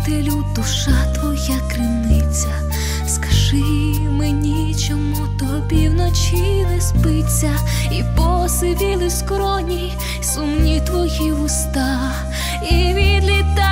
Вчителю, душа твоя криниця, скажи мені, чому тобі вночі не спиться, і посивіли скроні, сумні твої вуста, і відліта.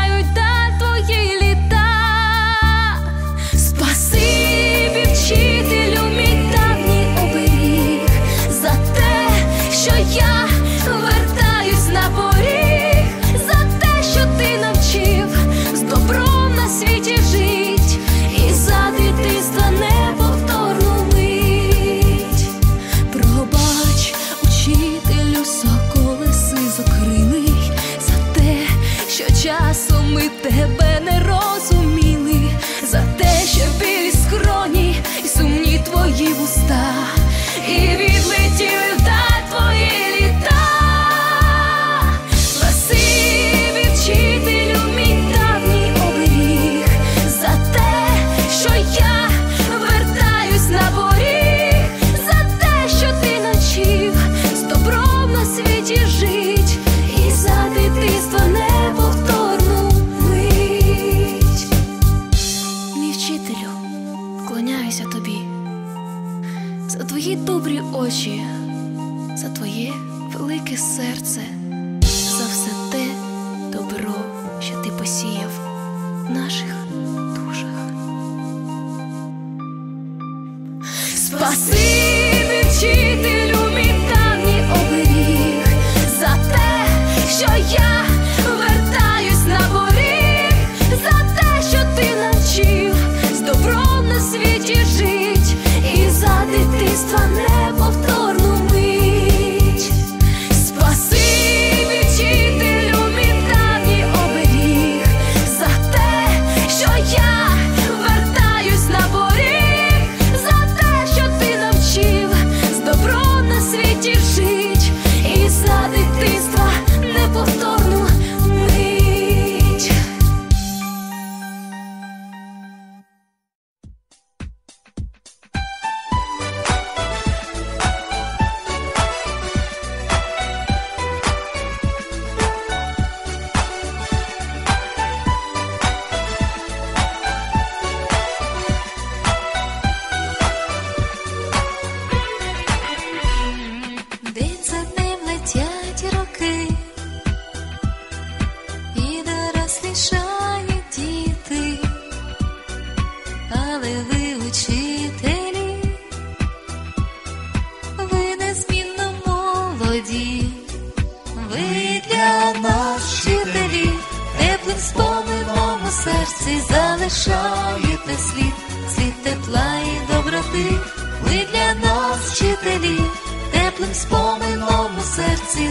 залишаєте слід, слід тепла і доброти, ви для нас, вчителі, теплим спомином у серці.